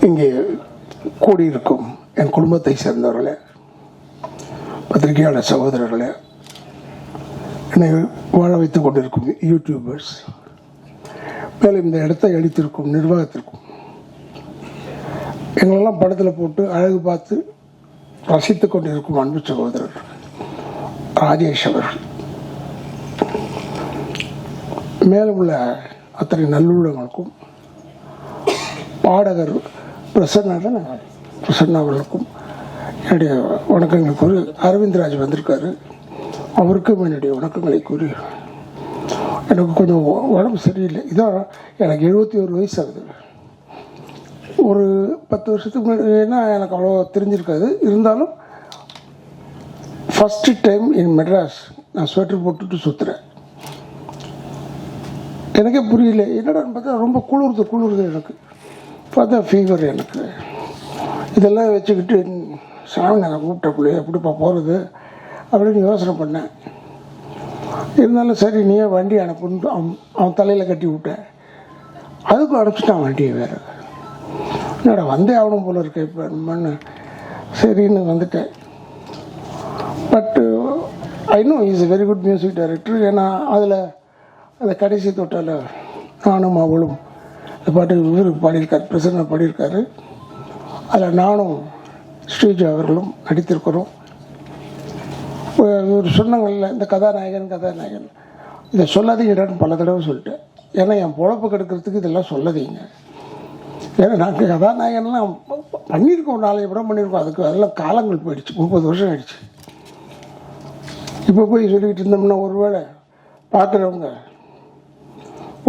இங்கே கூடியிருக்கும் என் குடும்பத்தை சேர்ந்தவர்களே பத்திரிகையாளர் சகோதரர்களே என்னை வாழ வைத்துக் கொண்டிருக்கும் யூடியூபர்ஸ் மேலும் இந்த இடத்தை அளித்திருக்கும் நிர்வாகத்திற்கும் எங்களெல்லாம் படத்தில் போட்டு அழகு பார்த்து ரசித்துக் கொண்டிருக்கும் அன்பு சகோதரர் ராஜேஷ் அவர்கள். மேலும் உள்ள அத்தனை நல்லுள்ளங்களுக்கும் பாடகர் பிரசன்னா பிரசன்ன பிரசன்னா அவர்களுக்கும் என்னுடைய வணக்கங்களை கூறி அரவிந்த்ராஜ் வந்திருக்காரு. அவருக்கும் என்னுடைய வணக்கங்களை கூறி எனக்கு கொஞ்சம் உடம்பு சரியில்லை. இதான் எனக்கு எழுபத்தி ஒரு வயசு ஆகுது ஒரு பத்து வருஷத்துக்கு முன்னாடினா எனக்கு அவ்வளோ தெரிஞ்சிருக்காது. இருந்தாலும் ஃபஸ்ட்டு டைம் இன் மெட்ராஸ் நான் ஸ்வெட்டர் போட்டுட்டு சுற்றுறேன் எனக்கே புரியல. என்னடான்னு பார்த்தா ரொம்ப குளிருது குளிர்து எனக்கு. பார்த்தா ஃபீவர் எனக்கு. இதெல்லாம் வச்சுக்கிட்டு சாமி நான் கூப்பிட்டக்குள்ளே எப்படிப்பா போகிறது அப்படின்னு யோசனை பண்ணேன். இருந்தாலும் சரி நீயே வண்டி அனுப்புன்னு அவன் அவன் தலையில் கட்டி விட்டேன் அதுக்கும் அனுப்பிச்சிட்டான் வண்டியை வேறு. என்னடா வந்தே ஆகணும் போல இருக்கேன் இப்போ மண்ணு சரின்னு வந்துட்டேன். But I know is very good music director ஏன்னா அதில் அந்த கடைசி தொட்டில் நானும் அவளும் இந்த பாட்டு இவர் பாடியிருக்கார் பிரசன்ன பாடியிருக்காரு. அதில் நானும் ஸ்ரீஜா அவர்களும் நடித்திருக்கிறோம். இவர் சொன்னங்களில் இந்த கதாநாயகன் கதாநாயகன். இதை சொல்லாதீங்கடான்னு பல தடவை சொல்லிட்டேன். ஏன்னா என் பொழப்பு கெடுக்கிறதுக்கு இதெல்லாம் சொல்லாதீங்க. ஏன்னா நாங்கள் கதாநாயகன்லாம் பண்ணியிருக்கோம் நாளைய படம் பண்ணியிருக்கோம். அதுக்கு அதெல்லாம் காலங்கள் போயிடுச்சு. முப்பது வருஷம் ஆயிடுச்சு. இப்போ போய் சொல்லிக்கிட்டு இருந்தோம்னா ஒருவேளை பார்க்குறவங்க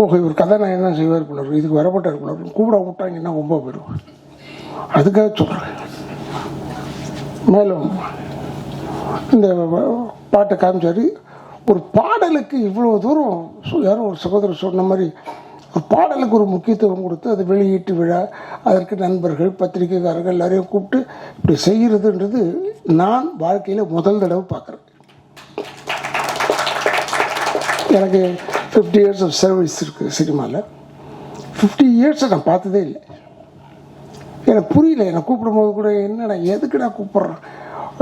ஓகே இவர் கதாநாயகம் தான் செய்வார் போல இதுக்கு வரப்பட்டார் போல கூப்பிட விட்டாங்கன்னா ரொம்ப போயிடும்? அதுக்காக சொல்கிறேன் மேலும் இந்த பாட்டை காமிச்சார். ஒரு பாடலுக்கு இவ்வளோ தூரம் யாரும் ஒரு சகோதரர் சொன்ன மாதிரி ஒரு பாடலுக்கு ஒரு முக்கியத்துவம் கொடுத்து அது வெளியீட்டு விழா அதற்கு நண்பர்கள் பத்திரிகைக்காரர்கள் எல்லாரையும் கூப்பிட்டு இப்படி செய்கிறதுன்றது நான் வாழ்க்கையில் முதல் தடவை பார்க்குறேன். எனக்கு ஃபிஃப்டி இயர்ஸ் ஆஃப் சர்வீஸ் இருக்குது சினிமாவில் ஃபிஃப்டி இயர்ஸை நான் பார்த்ததே இல்லை. எனக்கு புரியல என்னை கூப்பிடும்போது கூட என்னடா எதுக்குடா கூப்பிட்றான்?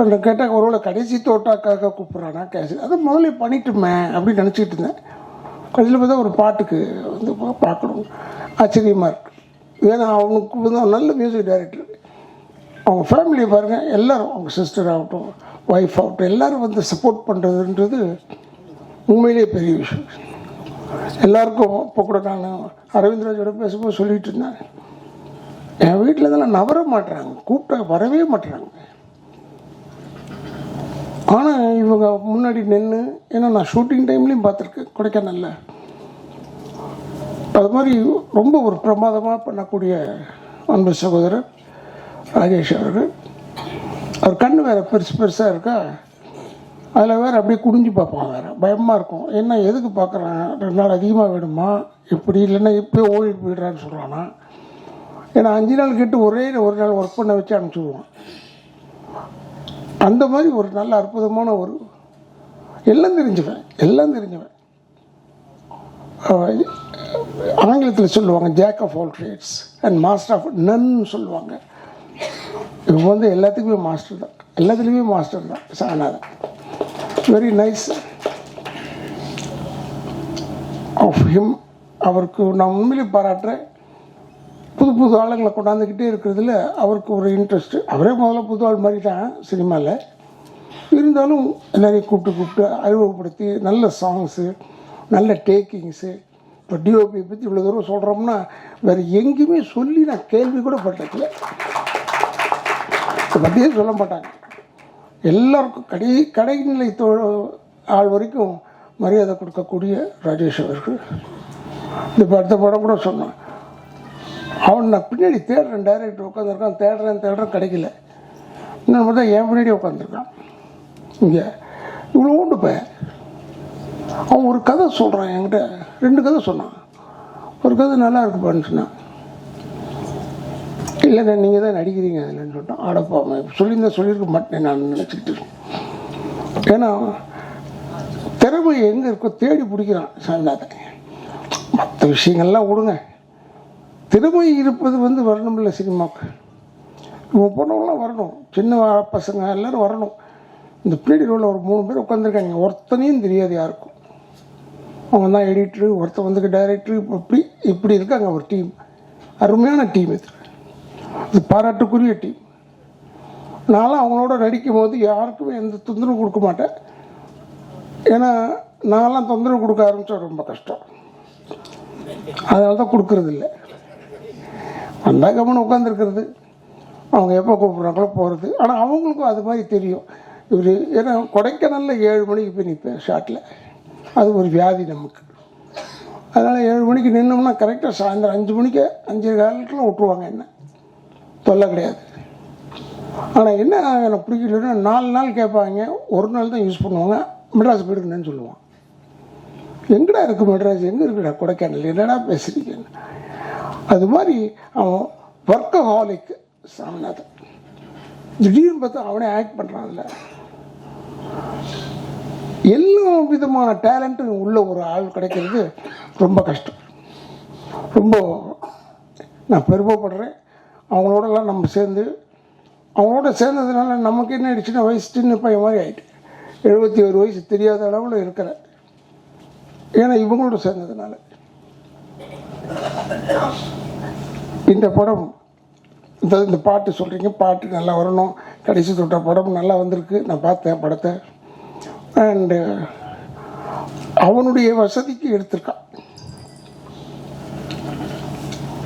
என்ன கேட்டால் ஒருவேளை கடைசி தோட்டாக்காக கூப்பிட்றானா? கேஸ் அதை முதல்ல பண்ணிட்டுமே அப்படின்னு நினச்சிக்கிட்டு இருந்தேன். கடைசியில் பார்த்தா ஒரு பாட்டுக்கு வந்து பார்க்கணும். ஆச்சரியமாக இருக்குது ஏன்னா அவனுக்கு வந்து நல்ல மியூசிக் டைரக்டர் அவங்க ஃபேமிலியை பாருங்கள் எல்லாரும் அவங்க சிஸ்டர் ஆகட்டும் ஒய்ஃப் ஆகட்டும் எல்லாரும் வந்து சப்போர்ட் பண்ணுறதுன்றது உண்மையிலேயே பெரிய விஷயம். எல்லாருக்கும் இப்போ கூட நான் அரவிந்த்ராஜோட பேசும்போது சொல்லிட்டு இருந்தேன் என் வீட்டில் இதெல்லாம் நவர மாட்டுறாங்க கூப்பிட்டா வரவே மாட்டுறாங்க ஆனால் இவங்க முன்னாடி நின்று ஏன்னா நான் ஷூட்டிங் டைம்லேயும் பார்த்துருக்கேன் கொடைக்கானல்ல. அது மாதிரி ரொம்ப ஒரு பிரமாதமாக பண்ணக்கூடிய அன்பு சகோதரர் ராஜேஷ் அவர்கள். அவர் கண் வேறு பெருசு பெருசாக இருக்கா? அதில் வேறு அப்படியே குடிஞ்சு பார்ப்பான் வேறு. பயமாக இருக்கும். என்ன எதுக்கு பார்க்குறான்? ரெண்டு நாள் அதிகமாக வேணுமா? இப்படி இல்லைன்னா இப்படியே ஓடிட்டு போயிடுறான்னு சொல்கிறானா ஏன்னா அஞ்சு நாள் கேட்டு ஒரே ஒரு நாள் ஒர்க் பண்ண வச்சு அனுப்பிச்சுடுவான். அந்த மாதிரி ஒரு நல்ல அற்புதமான ஒரு எல்லாம் தெரிஞ்சுவேன் எல்லாம் தெரிஞ்சுவேன். ஆங்கிலத்தில் சொல்லுவாங்க jack of all trades and master of none சொல்லுவாங்க. இவங்க வந்து எல்லாத்துக்குமே மாஸ்டர் தான். எல்லாத்துலேயுமே மாஸ்டர் தான். சாணாதான் வெரி நைஸ் ஆஃப் ஹிம் அவருக்கு நான் உண்மையிலே பாராட்டுறேன். புது புது ஆளுங்களை கொண்டாந்துக்கிட்டே இருக்கிறதுல அவருக்கு ஒரு இன்ட்ரெஸ்ட்டு அவரே முதல்ல புது ஆள் மாதிரி தான் சினிமாவில் இருந்தாலும் எல்லாரையும் கூப்பிட்டு கூப்பிட்டு அறிமுகப்படுத்தி நல்ல சாங்ஸு நல்ல டேக்கிங்ஸு இப்போ டிஓபியை பற்றி இவ்வளோ தூரம் சொல்கிறோம்னா வேறு எங்கேயுமே சொல்லி நான் கேள்வி கூட பட்டதில்லை. இதை பற்றியே சொல்ல மாட்டாங்க. எல்லாருக்கும் கடை கடைநிலை தொ ஆள் வரைக்கும் மரியாதை கொடுக்கக்கூடிய ராஜேஷ் அவர்கள். இந்த அடுத்த படம் கூட சொன்னான். அவன் நான் பின்னாடி தேடுறேன் டைரக்டர் உட்காந்துருக்கான் தேடுறேன் தேடுறேன் கிடைக்கல. இன்னும் பார்த்தா என் பின்னாடி உட்காந்துருக்கான் இங்கே. இவ்வளோ உண்டு பையன் அவன் ஒரு கதை சொல்கிறான் என்கிட்ட. ரெண்டு கதை சொன்னான். ஒரு கதை நல்லா இருக்குப்பான்னு சொன்னான். இல்லைண்ணே நீங்கள் தான் நடிக்கிறீங்க அதில்ன்னு சொல்லிட்டோம் ஆடப்போம் சொல்லியிருந்தா சொல்லியிருக்க மாட்டேன் நான் நினச்சிக்கிட்டு ஏன்னா திறமை எங்கே இருக்கோ தேடி பிடிக்கிறான் சாமிநாதன் மற்ற விஷயங்கள்லாம் விடுங்க. திறமை இருப்பது வந்து வரணும்ல சினிமாவுக்கு. நம்ம பொண்ணுங்களாம் வரணும். சின்ன பசங்க எல்லோரும் வரணும். இந்த பின்னாடி ரோலில் ஒரு மூணு பேர் உட்காந்துருக்காங்க ஒருத்தனையும் தெரியாது யாருக்கும். அவங்க தான் எடிட்ரு ஒருத்தன் வந்துக்கு டைரக்டரு இப்படி இப்படி இருக்காங்க ஒரு டீம் அருமையான டீம் இது. இது பாராட்டுக்குரிய டீம் நானும் அவங்களோட நடிக்கும் போது யாருக்குமே எந்த தொந்தரவு கொடுக்க மாட்டேன். ஏன்னா நான்லாம் தொந்தரவு கொடுக்க ஆரம்பித்தா ரொம்ப கஷ்டம். அதனால தான் கொடுக்கறது இல்லை வந்தால் கவனம் உட்காந்துருக்கிறது அவங்க எப்போ கூப்பிட்றாங்களோ போகிறது ஆனால் அவங்களுக்கும் அது மாதிரி தெரியும். இவர் ஏன்னா கொடைக்கானலில் ஏழு மணிக்கு போய் நிற்பேன் ஷாட்டில் அது ஒரு வியாதி நமக்கு. அதனால் ஏழு மணிக்கு நின்னோம்னா கரெக்டாக சாயந்தரம் அஞ்சு மணிக்கு அஞ்சு காலத்தில் விட்ருவாங்க என்ன? தொல்லை கிடையாது. ஆனால் என்ன எனக்கு பிடிக்கலன்னா நாலு நாள் கேட்பாங்க ஒரு நாள் தான் யூஸ் பண்ணுவாங்க மெட்ராஸ் போயிடுங்கன்னு சொல்லுவான். எங்கடா இருக்குது மெட்ராஸ்? எங்கே இருக்குடா கொடைக்கானல்? என்னடா பேசுறீங்க? அது மாதிரி அவன் ஒர்க்கஹாலிக் சாமிநாதன். திடீர்னு பார்த்தா அவனே ஆக்ட் பண்ணுறான் அதில் எல்லா விதமான டேலண்ட்டும் உள்ள ஒரு ஆள் கிடைக்கிறது ரொம்ப கஷ்டம். ரொம்ப நான் பெருமைப்படுறேன். அவங்களோடலாம் நம்ம சேர்ந்து அவங்களோட சேர்ந்ததுனால நமக்கு என்ன ஆயிடுச்சுன்னா வயசு சின்ன பையன் மாதிரி ஆயிட்டு. எழுபத்தி ஒரு வயசு தெரியாத அளவில் இருக்கிறேன் ஏன்னா இவங்களோட சேர்ந்ததுனால. இந்த படம் இந்த இந்த பாட்டு சொல்கிறீங்க பாட்டு நல்லா வரணும். கடைசி தொட்ட படம் நல்லா வந்திருக்கு. நான் பார்த்தேன் படத்தை. அண்டு அவனுடைய வசதிக்கு எடுத்திருக்கான்.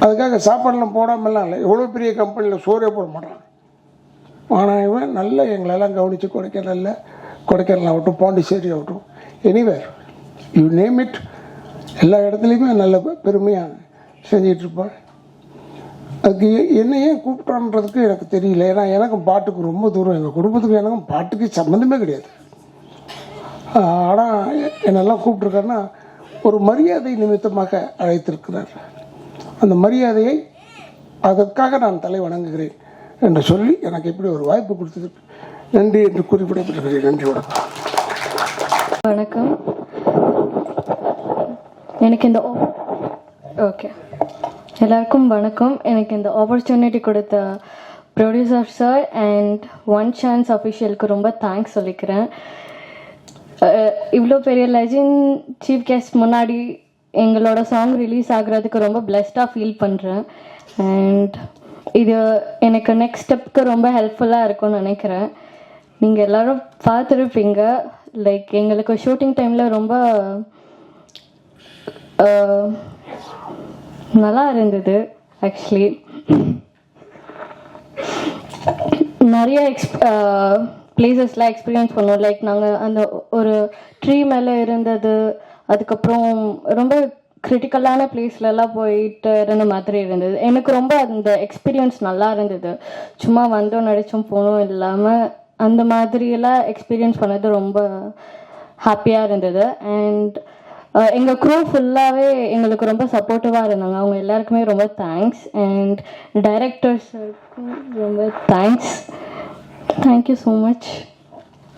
அதுக்காக சாப்பாடெல்லாம் போடாமல்லாம் இல்லை. எவ்வளோ பெரிய கம்பெனியில் சோறே போட மாட்டான். ஆனால் இவன் நல்லா எங்களெல்லாம் கவனித்து கொடைக்கானலில் கொடைக்கானல் ஆகட்டும் பாண்டிச்சேரி ஆகட்டும் எனிவேர் யூ நேம் இட் எல்லா இடத்துலையுமே நல்ல பெருமையாக செஞ்சிட்ருப்பான் அதுக்கு எ- என்னை ஏன் கூப்பிட்டான்றதுக்கு எனக்கு தெரியல. ஏன்னா எனக்கும் பாட்டுக்கு ரொம்ப தூரம். எங்கள் குடும்பத்துக்கு எனக்கும் பாட்டுக்கு சம்மந்தமே கிடையாது. ஆனால் என்னெல்லாம் கூப்பிட்ருக்காருன்னா ஒரு மரியாதை நிமித்தமாக அழைத்திருக்கிறார். அந்த மரியாதையை அதற்காக நான் தலை வணங்குகிறேன் என்று சொல்லி எனக்கு இப்படி ஒரு வாய்ப்பு கொடுத்ததுக்கு நன்றி என்று குறிப்பிடப்பட்டிருக்கிறேன் நன்றி வணக்கம். வணக்கம். எனக்கு இந்த ஓகே எல்லாருக்கும் வணக்கம். எனக்கு இந்த ஆப்பர்ச்சுனிட்டி கொடுத்த producer sir and one chance அஃபிஷியலுக்கு ரொம்ப தேங்க்ஸ் சொல்லிக்கிறேன். இவ்வளோ பெரிய லெஜின் சீஃப் கெஸ்ட் முன்னாடி எங்களோட சாங் ரிலீஸ் ஆகுறதுக்கு ரொம்ப பிளெஸ்டாக ஃபீல் பண்ணுறேன் அண்ட் இது எனக்கு நெக்ஸ்ட் ஸ்டெப்க்கு ரொம்ப ஹெல்ப்ஃபுல்லாக இருக்கும்னு நினைக்கிறேன். நீங்கள் எல்லாரும் பார்த்துருப்பீங்க. லைக் எங்களுக்கு ஷூட்டிங் டைமில் ரொம்ப நல்லா இருந்தது ஆக்சுவலி நிறைய எக்ஸ் பிளேசஸ்லாம் எக்ஸ்பீரியன்ஸ் பண்ணோம். லைக் நாங்கள் அந்த ஒரு ட்ரீ மேலே இருந்தது அதுக்கப்புறம் ரொம்ப கிரிட்டிக்கலான பிளேஸ்லலாம் போயிட்டு இருந்த மாதிரி இருந்தது. எனக்கு ரொம்ப அந்த எக்ஸ்பீரியன்ஸ் நல்லா இருந்தது. சும்மா வந்தோம் நடிச்சோம் போனோம் இல்லாமல் அந்த மாதிரியெல்லாம் எக்ஸ்பீரியன்ஸ் பண்ணது ரொம்ப ஹாப்பியாக இருந்தது. அண்ட் எங்கள் க்ரூ ஃபுல்லாகவே எங்களுக்கு ரொம்ப சப்போர்ட்டிவாக இருந்தாங்க. அவங்க எல்லாருக்குமே ரொம்ப தேங்க்ஸ் அண்ட் டைரக்டர்ஸுக்கும் ரொம்ப தேங்க்ஸ் தேங்க்யூ ஸோ மச்